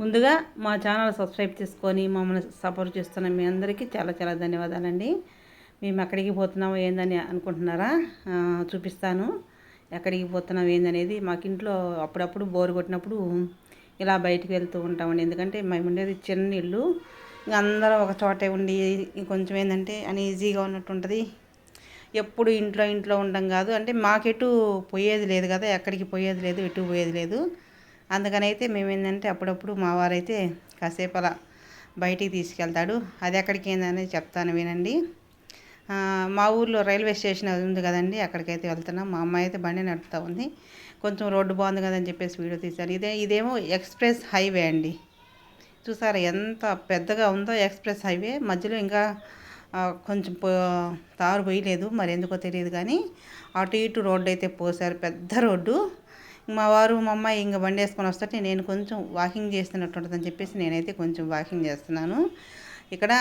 ముందుగా మా channel subscribe చేసుకొని మమ్మల్ని సపోర్ట్ చేస్తున్న మీ అందరికీ చాలా చాలా ధన్యవాదాలండి. మేము ఎక్కడికి పోతున్నామో ఏందని అనుకుంటున్నారా? చూపిస్తాను. ఎక్కడికి పోతున్నాం ఏందనేది మాకు ఇంట్లో అప్పుడప్పుడు బోర్ కొట్టినప్పుడు ఇలా బయటికి వెళ్తూ ఉంటామండి. ఎందుకంటే మేము ఉండేది చిన్న ఇల్లు. ఇంకా అందరూ ఒక చోటే ఉండి కొంచెం ఏంటంటే అన్ఈజీగా ఉన్నట్టు ఉంటుంది. ఎప్పుడు ఇంట్లో ఇంట్లో ఉండడం కాదు. అంటే మాకెటు పోయేది లేదు కదా ఎక్కడికి పోయేది లేదు ఎటు పోయేది లేదు. అందుకని అయితే మేము ఏంటంటే అప్పుడప్పుడు మా వారైతే కాసేపు అలా బయటికి తీసుకెళ్తాడు. అది ఎక్కడికి ఏందనేది చెప్తాను వినండి. మా ఊర్లో రైల్వే స్టేషన్ అది ఉంది కదండి అక్కడికైతే వెళ్తున్నాం. మా అమ్మాయి అయితే బండి నడుపుతూ ఉంది. కొంచెం రోడ్డు బాగుంది కదని చెప్పేసి వీడియో తీశాను. ఇదే ఇదేమో ఎక్స్ప్రెస్ హైవే అండి. చూసారా ఎంత పెద్దగా ఉందో ఎక్స్ప్రెస్ హైవే. మధ్యలో ఇంకా కొంచెం పో తారు పోయలేదు. మరి ఎందుకో తెలియదు కానీ అటు ఇటు రోడ్డు అయితే పోసారు పెద్ద రోడ్డు. మా వారు మా అమ్మాయి ఇంకా బండి వేసుకొని వస్తుంటే నేను కొంచెం వాకింగ్ చేస్తున్నట్టు ఉంటుందని చెప్పేసి నేనైతే కొంచెం వాకింగ్ చేస్తున్నాను. ఇక్కడ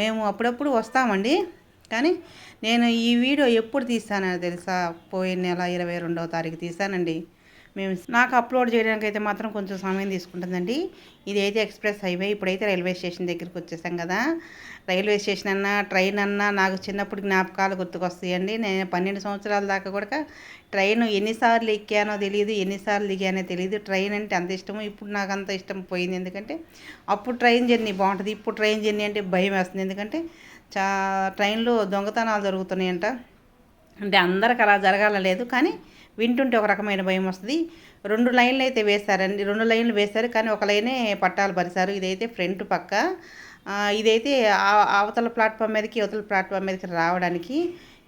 మేము అప్పుడప్పుడు వస్తామండి. కానీ నేను ఈ వీడియో ఎప్పుడు తీసానో తెలుసా? పోయిన నెల ఇరవై రెండవ తారీఖు తీసానండి మేము నాకు అప్లోడ్ చేయడానికి అయితే మాత్రం కొంచెం సమయం తీసుకుంటుందండి. ఇది అయితే ఎక్స్ప్రెస్ హైవే ఇప్పుడైతే రైల్వే స్టేషన్ దగ్గరికి వచ్చేసాం కదా. రైల్వే స్టేషన్ అన్నా ట్రైన్ అన్నా నాకు చిన్నప్పుడు జ్ఞాపకాలు గుర్తుకొస్తాయండి. నేను పన్నెండు సంవత్సరాల దాకా కూడా ట్రైన్ ఎన్నిసార్లు ఎక్కానో తెలియదు ఎన్నిసార్లు దిగానో తెలియదు ట్రైన్ అంటే అంత ఇష్టము ఇప్పుడు నాకు అంత ఇష్టం పోయింది. ఎందుకంటే అప్పుడు ట్రైన్ జర్నీ బాగుంటుంది ఇప్పుడు ట్రైన్ జర్నీ అంటే భయం వేస్తుంది. ఎందుకంటే చా ట్రైన్లో దొంగతనాలు జరుగుతున్నాయంట. అంటే అందరికి అలా జరగాల లేదు. కానీ వింటుంటే ఒక రకమైన భయం వస్తుంది. రెండు లైన్లు అయితే వేశారండి రెండు లైన్లు వేశారు కానీ ఒక లైనే పట్టాలు పరిచారు ఇదైతే ఫ్రంట్ పక్క. ఇదైతే అవతల ప్లాట్ఫామ్ మీదకి అవతల ప్లాట్ఫామ్ మీదకి రావడానికి.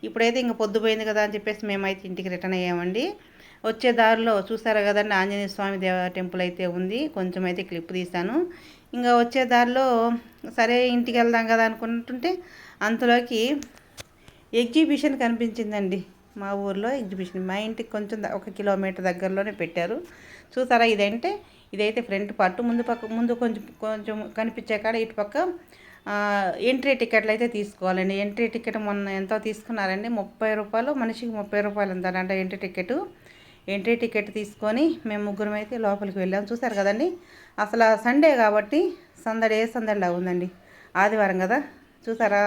ఇప్పుడైతే ఇంకా పొద్దుపోయింది కదా అని చెప్పేసి మేమైతే ఇంటికి రిటర్న్ అయ్యామండి. వచ్చే దారిలో చూసారు కదండి ఆంజనేయ స్వామి దేవ టెంపుల్ అయితే ఉంది. కొంచెం అయితే క్లిప్ తీశాను. ఇంకా వచ్చే దారిలో సరే ఇంటికి వెళ్దాం కదా అనుకుంటుంటే అంతలోకి ఎగ్జిబిషన్ కనిపించిందండి. మా ఊర్లో ఎగ్జిబిషన్. మా ఇంటికి కొంచెం ఒక కిలోమీటర్ దగ్గరలోనే పెట్టారు. చూసారా ఇదంటే? ఇదైతే ఫ్రంట్ పార్ట్. ముందు పక్క ముందు కొంచెం కొంచెం కనిపించే కాడ ఇటు పక్క ఎంట్రీ టికెట్లు అయితే తీసుకోవాలండి. ఎంట్రీ టికెట్ మొన్న ఎంతో తీసుకున్నారండి. ముప్పై రూపాయలు మనిషికి ముప్పై రూపాయలు ఉందనంట ఎంట్రీ టికెట్. ఎంట్రీ టికెట్ తీసుకొని మేము ముగ్గురం అయితే లోపలికి వెళ్ళాము చూసారు కదండి? అసలు సండే కాబట్టి సందడి ఏ సందడిలా ఉందండి. ఆదివారం కదా? చూసారా?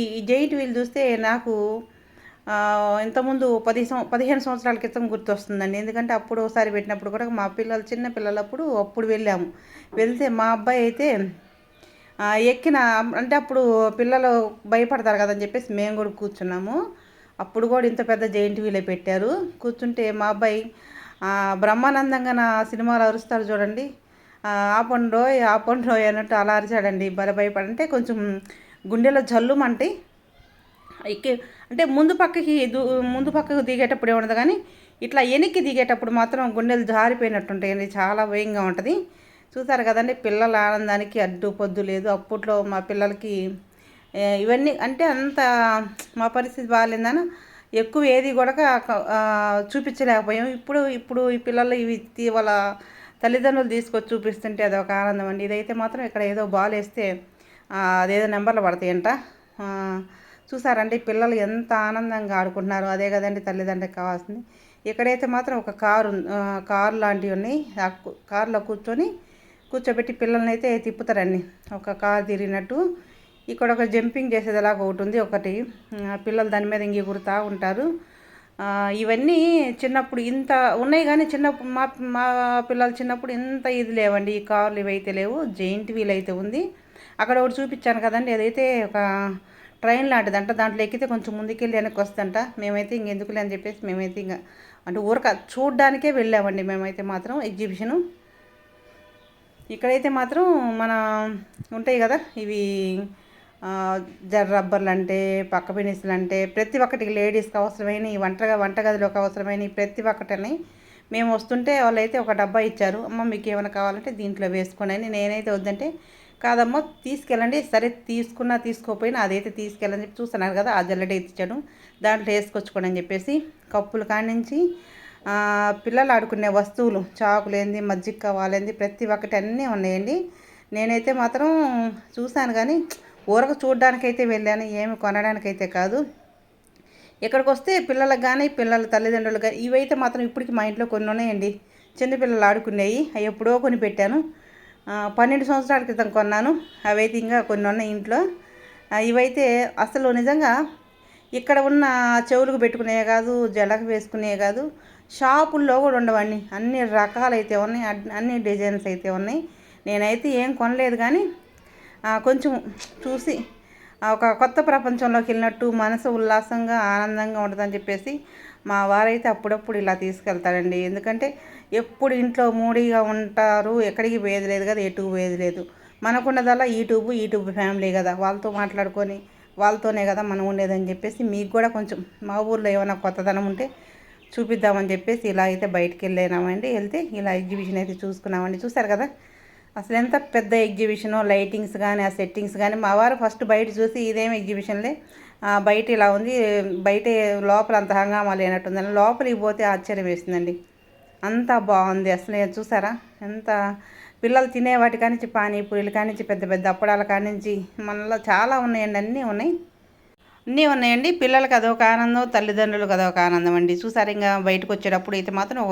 ఈ జైంట్ వీల్ చూస్తే నాకు ఇంతకుముందు పది సం పదిహేను సంవత్సరాల క్రితం గుర్తొస్తుందండి. ఎందుకంటే అప్పుడు ఒకసారి పెట్టినప్పుడు కూడా మా పిల్లలు చిన్న పిల్లలప్పుడు అప్పుడు వెళ్ళాము. వెళ్తే మా అబ్బాయి అయితే ఎక్కిన అంటే అప్పుడు పిల్లలు భయపడతారు కదని చెప్పేసి మేము కూడా కూర్చున్నాము. అప్పుడు కూడా ఇంత పెద్ద జైంట్ వీలే పెట్టారు. కూర్చుంటే మా అబ్బాయి బ్రహ్మానందంగా నా సినిమాలు అరుస్తారు చూడండి. ఆ, ఆపండోయ్ రోయ్ అన్నట్టు అలా అరిచాడండి. భలే భయపడంటే కొంచెం గుండెలో జల్లుమంటే ఎక్కి అంటే ముందు పక్కకి ముందు పక్కకు దిగేటప్పుడు ఏముండదు కానీ ఇట్లా వెనక్కి దిగేటప్పుడు మాత్రం గుండెలు జారిపోయినట్టుంటాయండి చాలా భయంగా ఉంటుంది. చూసారు కదండి పిల్లల ఆనందానికి అడ్డు పొద్దు లేదు. అప్పట్లో మా పిల్లలకి ఇవన్నీ అంటే అంత మా పరిస్థితి బాగాలేదని ఎక్కువ ఏది కూడా చూపించలేకపోయాం. ఇప్పుడు ఇప్పుడు ఈ పిల్లలు ఇవి తీ- వాళ్ళ తల్లిదండ్రులు తీసుకొచ్చి చూపిస్తుంటే అది ఒక ఆనందం అండి. ఇదైతే మాత్రం ఇక్కడ ఏదో బాల్ వేస్తే అదేదో నెంబర్లు పడతాయంట. చూసారండి పిల్లలు ఎంత ఆనందంగా ఆడుకుంటున్నారు. అదే కదండి తల్లిదండ్రులకు కావాల్సింది. ఇక్కడైతే మాత్రం ఒక కారు కారు లాంటివి ఉన్నాయి. ఆ కారులో కూర్చొని కూర్చోబెట్టి పిల్లల్ని అయితే తిప్పుతారండి. ఒక కారు తిరిగినట్టు ఇక్కడ ఒక జంపింగ్ చేసేదిలాగా ఒకటి ఉంది. ఒకటి పిల్లలు దాని మీద ఇంక గురుతూ ఉంటారు ఇవన్నీ చిన్నప్పుడు ఇంత ఉన్నాయి కానీ చిన్నప్పుడు మా మా పిల్లలు చిన్నప్పుడు ఇంత ఇది లేవండి. ఈ కార్లు ఇవైతే లేవు. జైంట్ వీల్ అయితే ఉంది. అక్కడ ఒకటి చూపించాను కదండి. అదైతే ఒక ట్రైన్ లాంటిదంట. దాంట్లో ఎక్కితే కొంచెం ముందుకెళ్ళి వెనక్కి వస్తుందంట. మేమైతే ఇంకెందుకులే అని చెప్పేసి మేమైతే ఇంకా అంటే ఊరక చూడ్డానికే వెళ్ళామండి మేమైతే మాత్రం ఎగ్జిబిషను. ఇక్కడైతే మాత్రం మన ఉంటాయి కదా ఇవి ఆ, జర రబ్బర్లు అంటే పక్క పెనిసులు అంటే ప్రతి ఒక్కటి లేడీస్కి అవసరమైన ఈ వంటగా వంటగదిలోకి అవసరమైన ప్రతి ఒక్కటని మేము వస్తుంటే వాళ్ళైతే ఒక డబ్బా ఇచ్చారు. అమ్మ మీకు ఏమైనా కావాలంటే దీంట్లో వేసుకోండి అని నేనైతే వద్దంటే కాదమ్మా తీసుకెళ్ళండి. సరే తీసుకున్నా తీసుకోకపోయినా అదైతే తీసుకెళ్ళని చెప్పి చూస్తున్నారు కదా ఆ జల్లెడే ఇచ్చాడు. దాంట్లో వేసుకొచ్చుకోండి అని చెప్పేసి కప్పులు కానించి పిల్లలు ఆడుకునే వస్తువులు చాకులేంది మజ్జిగ కావాలేంది ప్రతి ఒక్కటి అన్నీ ఉన్నాయండి. నేనైతే మాత్రం చూశాను కానీ ఊరకు చూడడానికైతే వెళ్ళాను ఏమి కొనడానికైతే కాదు. ఇక్కడికి వస్తే పిల్లలకు కానీ పిల్లల తల్లిదండ్రులు కానీ ఇవైతే మాత్రం ఇప్పటికి మా ఇంట్లో కొన్ని ఉన్నాయండి. చిన్నపిల్లలు ఆడుకునేవి అవి ఎప్పుడో కొని పెట్టాను. పన్నెండు సంవత్సరాల క్రితం కొన్నాను. అవైతే ఇంకా కొన్ని ఉన్నాయి ఇంట్లో. ఇవైతే అసలు నిజంగా ఇక్కడ ఉన్న చెవులకు పెట్టుకునే కాదు జడకు వేసుకునే కాదు షాపుల్లో కూడా ఉండవండి. అన్ని రకాలైతే ఉన్నాయి అన్ని- అన్ని డిజైన్స్ అయితే ఉన్నాయి. నేనైతే ఏం కొనలేదు కానీ కొంచెం చూసి ఒక కొత్త ప్రపంచంలోకి వెళ్ళినట్టు మనసు ఉల్లాసంగా ఆనందంగా ఉంటుందని చెప్పేసి మా వారైతే అప్పుడప్పుడు ఇలా తీసుకెళ్తారండి. ఎందుకంటే ఎప్పుడు ఇంట్లో మూడీగా ఉంటారు ఎక్కడికి పోయేది లేదు కదా ఎటుకు పోయేది లేదు. మనకున్నదల్లా యూట్యూబ్ యూట్యూబ్ ఫ్యామిలీ కదా. వాళ్ళతో మాట్లాడుకొని వాళ్ళతోనే కదా మనం ఉండేదని చెప్పేసి మీకు కూడా కొంచెం మా ఊర్లో ఏమైనా కొత్తదనం ఉంటే చూపిద్దామని చెప్పేసి ఇలా అయితే బయటికి వెళ్ళినామండి. వెళ్తే ఇలా ఎగ్జిబిషన్ అయితే చూసుకున్నామండి. చూసారు కదా? అసలు ఎంత పెద్ద ఎగ్జిబిషను లైటింగ్స్ కానీ ఆ సెట్టింగ్స్ కానీ మా వారు ఫస్ట్ బయట చూసి ఇదేం ఎగ్జిబిషన్లే? బయట ఇలా ఉంది బయట లోపల అంత హంగామా లేనట్టుందని లోపలికి పోతే ఆశ్చర్యం వేసిందండి. అంత బాగుంది అసలు చూసారా? ఎంత పిల్లలు తినే వాటి కానించి పానీపూరీలు కానించి పెద్ద పెద్ద అప్పడాల కానించి మనలో చాలా ఉన్నాయండి అన్నీ ఉన్నాయి. అన్నీ ఉన్నాయండి. పిల్లలకి అదొక ఆనందం తల్లిదండ్రులకు అదొక ఆనందం అండి. చూసారు ఇంకా బయటకు వచ్చేటప్పుడు అయితే మాత్రం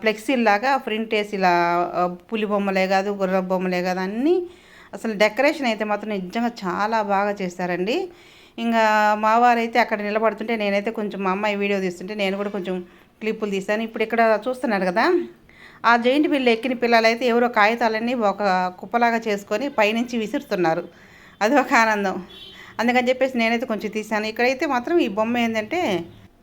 ఫ్లెక్సీలాగా ప్రింట్ వేసి ఇలా పులి బొమ్మలే కాదు గుర్ర బొమ్మలే కాదు అన్నీ అసలు డెకరేషన్ అయితే మాత్రం నిజంగా చాలా బాగా చేశారండి. ఇంకా మావారు అయితే అక్కడ నిలబడుతుంటే నేనైతే కొంచెం మా అమ్మాయి వీడియో తీస్తుంటే నేను కూడా కొంచెం క్లిప్పులు తీశాను. ఇప్పుడు ఇక్కడ చూస్తున్నారు కదా ఆ జైంట్ బిల్లు ఎక్కిన పిల్లలైతే ఎవరో కాగితాలన్నీ ఒక కుప్పలాగా చేసుకొని పైనుంచి విసురుతున్నారు. అది ఒక ఆనందం. అందుకని చెప్పేసి నేనైతే కొంచెం తీశాను. ఇక్కడైతే మాత్రం ఈ బొమ్మ ఏంటంటే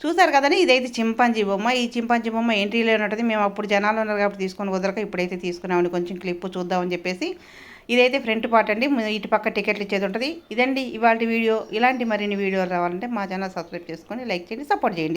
చూసారు కదండి? ఇదైతే చింపాంజీ బొమ్మ. ఈ చింపాంజీ బొమ్మ ఎంట్రీలో ఉంటుంది మేము అప్పుడు జనాలు ఉన్నారు కాబట్టి తీసుకొని కుదరక ఇప్పుడైతే తీసుకున్నామండి. కొంచెం క్లిప్ చూద్దామని చెప్పేసి. ఇదైతే ఫ్రంట్ పార్ట్ అండి. ఇటు పక్క టికెట్లు ఇచ్చేది ఉంటుంది. ఇదండి ఇవాళ వీడియో. ఇలాంటి మరిన్ని వీడియోలు రావాలంటే మా ఛానల్ సబ్స్క్రైబ్ చేసుకొని లైక్ చేయండి సపోర్ట్ చేయండి.